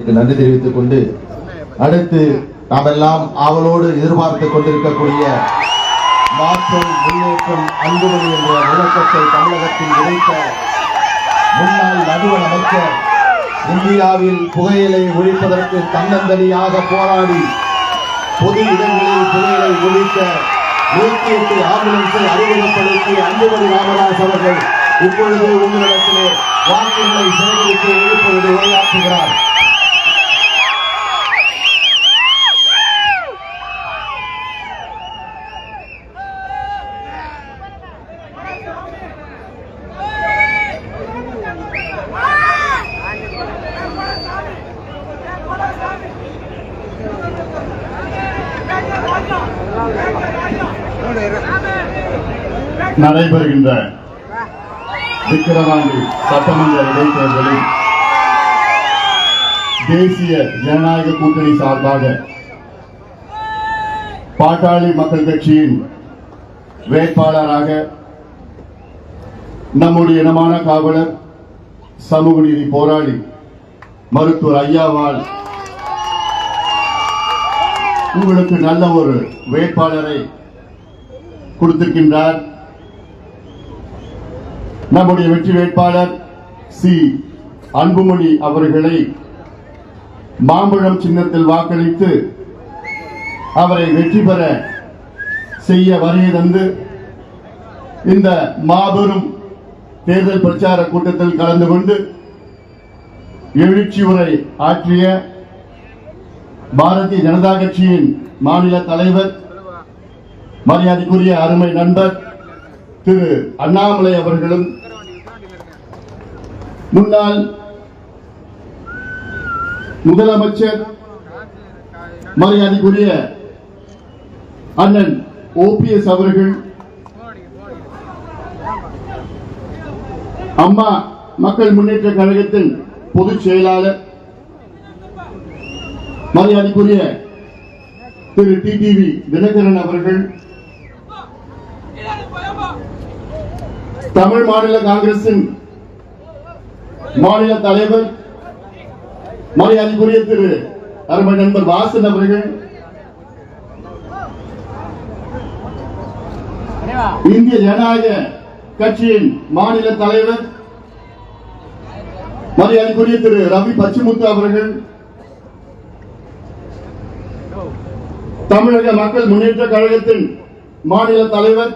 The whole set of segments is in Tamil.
நன்றி தெரிவித்துக் கொண்டு அடுத்து நாமெல்லாம் ஆவலோடு எதிர்பார்த்துக் கொண்டிருக்கக்கூடிய மாற்றம் முன்னேற்றம் அன்புமணி என்ற முழக்கத்தை தமிழகத்தில் இணைத்த முன்னாள் நடுவர் அமைச்சர் இந்தியாவில் புகையிலை ஒழிப்பதற்கு தன்னந்தனியாக போராடி பொது இடங்களில் புகையிலை ஒழிக்க நூற்றி எட்டு ஆம்புலன்ஸை அறிமுகப்படுத்திய அன்புமணி ராமதாஸ் அவர்கள் இப்பொழுது உங்களிடத்திலே வாக்குகளை சேகரித்து இப்பொழுது உரையாற்றுகிறார். நடைபெறுகின்ற விக்கிரவாண்டி சட்டமன்ற இடைத்தேர்தலில் தேசிய ஜனநாயக கூட்டணி சார்பாக பாட்டாளி மக்கள் கட்சியின் வேட்பாளராக நம்முடைய இனமான காவலர் சமூக நீதி போராளி மருத்துவர் ஐயாவால் உங்களுக்கு நல்ல ஒரு வேட்பாளரை கொடுத்திருக்கின்றார். நம்முடைய வெற்றி வேட்பாளர் சி. அன்புமணி அவர்களை மாம்பழம் சின்னத்தில் வாக்களித்து அவரை வெற்றி பெற செய்ய வருகை தந்து இந்த மாபெரும் தேர்தல் பிரச்சார கூட்டத்தில் கலந்து கொண்டு எழுச்சி உரை ஆற்றிய பாரதிய ஜனதா கட்சியின் மாநில தலைவர் மரியாதைக்குரிய அருமை நண்பர் திரு அண்ணாமலை அவர்களும் முன்னாள் முதலமைச்சர் மரியாதைக்குரிய அண்ணன் ஓபிஎஸ் அவர்கள் அம்மா மக்கள் முன்னேற்ற கழகத்தின் பொதுச் செயலாளர் மரியாதைக்குரிய திரு டிடிவி தினகரன் அவர்கள் தமிழ் மாநில காங்கிரசின் மாநில தலைவர் மரியாதைக்குரிய திரு அருமை நண்பர் வாசன் அவர்கள் இந்திய ஜனநாயக கட்சியின் மாநில தலைவர் மரியாதைக்குரிய திரு ரவி பச்சிமுத்து அவர்கள் தமிழக மக்கள் முன்னேற்ற கழகத்தின் மாநில தலைவர்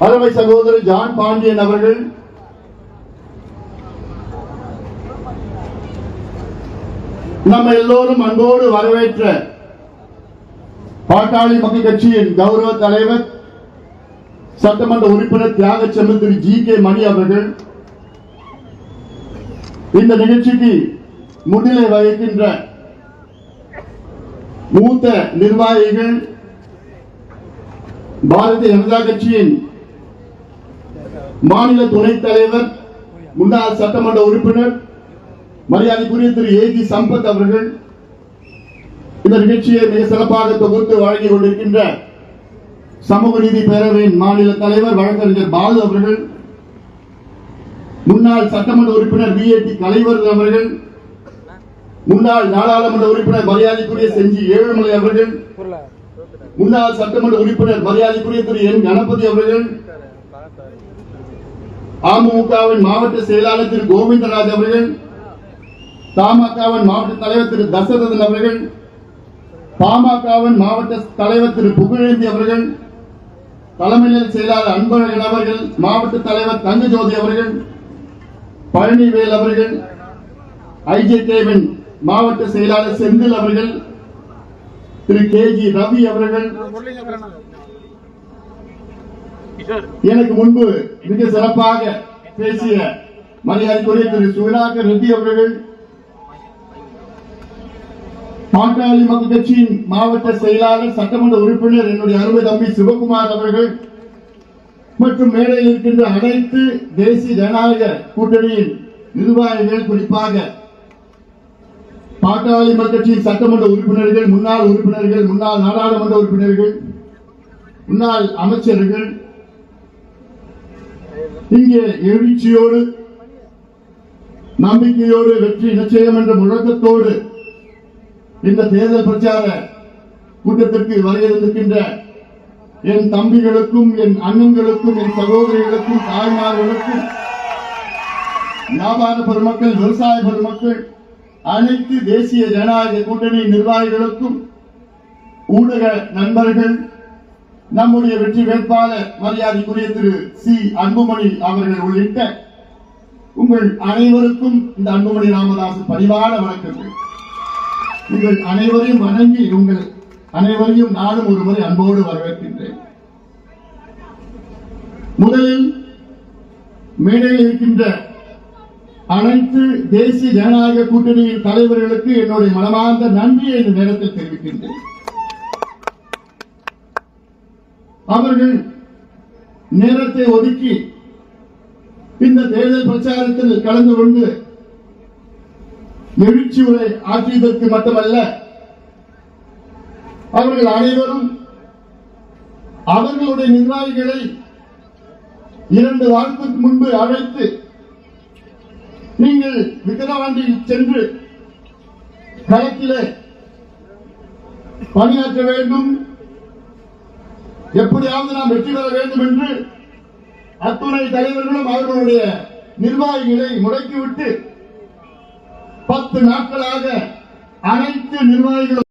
அருமை சகோதரர் ஜான் பாண்டியன் அவர்கள் நம்ம எல்லோரும் அன்போடு வரவேற்ற பாட்டாளி மக்கள் கட்சியின் கௌரவ தலைவர் சட்டமன்ற உறுப்பினர் தியாகச்செல்வன் திரு ஜி கே மணி அவர்கள் இந்த நிகழ்ச்சிக்கு முன்னிலை வகிக்கின்ற மூத்த நிர்வாகிகள் பாரதிய ஜனதா கட்சியின் மாநில துணைத் தலைவர் முன்னாள் சட்டமன்ற உறுப்பினர் மரியாதைக்குரிய திரு ஏ ஜி சம்பத் அவர்கள் இந்த நிகழ்ச்சியை மிக சிறப்பாக தொகுத்து வழங்கிக் கொண்டிருக்கின்ற சமூக நீதி பேரவையின் மாநில தலைவர் வழக்கறிஞர் பாலு அவர்கள் முன்னாள் சட்டமன்ற உறுப்பினர் வி ஏ டி அவர்கள் முன்னாள் நாடாளுமன்ற உறுப்பினர் மரியாதைக்குரிய செஞ்சி ஏழுமலை அவர்கள் முன்னாள் சட்டமன்ற உறுப்பினர் மரியாதைக்குரிய திரு என் கணபதி அவர்கள் அமமுகவின் மாவட்ட செயலாளர் திரு கோவிந்தராஜ் அவர்கள் தமாகவின் மாவட்ட தலைவர் திரு தசரதன் அவர்கள் பாமகவின் மாவட்ட தலைவர் திரு புகழேந்தி அவர்கள் தலைமை செயலாளர் அன்பழகன் அவர்கள் மாவட்ட தலைவர் தங்கஜோதி அவர்கள் பழனிவேல் அவர்கள் ஐஜேகேவின் மாவட்ட செயலாளர் செந்தில் அவர்கள் திரு கே ஜி ரவி அவர்கள். எனக்கு முன்பு மிக சிறப்பாக பேசிய மரியாதைக்குரிய திரு சுவிராகர் ரெட்டி அவர்கள் பாட்டாளி மக்கள் கட்சியின் மாவட்ட செயலாளர் சட்டமன்ற உறுப்பினர் என்னுடைய அருமை தம்பி சிவகுமார் அவர்கள் மற்றும் மேடையில் இருக்கின்ற அனைத்து தேசிய ஜனநாயக கூட்டணியின் நிர்வாகிகள் குறிப்பாக பாட்டாளி கட்சியின் சட்டமன்ற உறுப்பினர்கள் முன்னாள் உறுப்பினர்கள் முன்னாள் நாடாளுமன்ற உறுப்பினர்கள் முன்னாள் அமைச்சர்கள் இங்கே எழுச்சியோடு நம்பிக்கையோடு வெற்றி நிச்சயம் என்ற முழக்கத்தோடு இந்த தேர்தல் பிரச்சார கூட்டத்திற்கு வரையிருந்திருக்கின்ற என் தம்பிகளுக்கும் என் அண்ணன்களுக்கும் என் சகோதரிகளுக்கும் தாய்மார்களுக்கும் வியாபார பெருமக்கள் விவசாய பெருமக்கள் அனைத்து தேசிய ஜனநாயக கூட்டணி நிர்வாகிகளுக்கும் ஊடக நண்பர்கள் நம்முடைய வெற்றி வேட்பாளர் மரியாதைக்குரிய திரு சி. அன்புமணி அவர்கள் உள்ளிட்ட உங்கள் அனைவருக்கும் இந்த அன்புமணி ராமதாஸ் பணிவான வணக்கங்கள். உங்கள் அனைவரையும் வணங்கி உங்கள் அனைவரையும் நானும் ஒரு முறை அன்போடு வரவேற்கின்றேன். முதலில் மேடையில் இருக்கின்ற அனைத்து தேசிய ஜனநாயக கூட்டணியின் தலைவர்களுக்கு என்னுடைய மனமார்ந்த நன்றியை இந்த நேரத்தில் தெரிவிக்கின்றேன். அவர்கள் நேரத்தை ஒதுக்கி இந்த தேர்தல் பிரச்சாரத்தில் கலந்து கொண்டு எழுச்சி உரை ஆற்றியதற்கு மட்டுமல்ல அவர்கள் அனைவரும் அவர்களுடைய நிர்வாகிகளை இரண்டு வாரத்துக்கு முன்பு அழைத்து நீங்கள் விக்கிரவாண்டி சென்று களத்திலே பணியாற்ற வேண்டும். எப்படியாவது நாம் வெற்றி பெற வேண்டும் என்று அத்துணை தலைவர்களும் அவர்களுடைய நிர்வாகிகளை முடக்கிவிட்டு பத்து நாட்களாக அனைத்து நிர்வாகிகளும்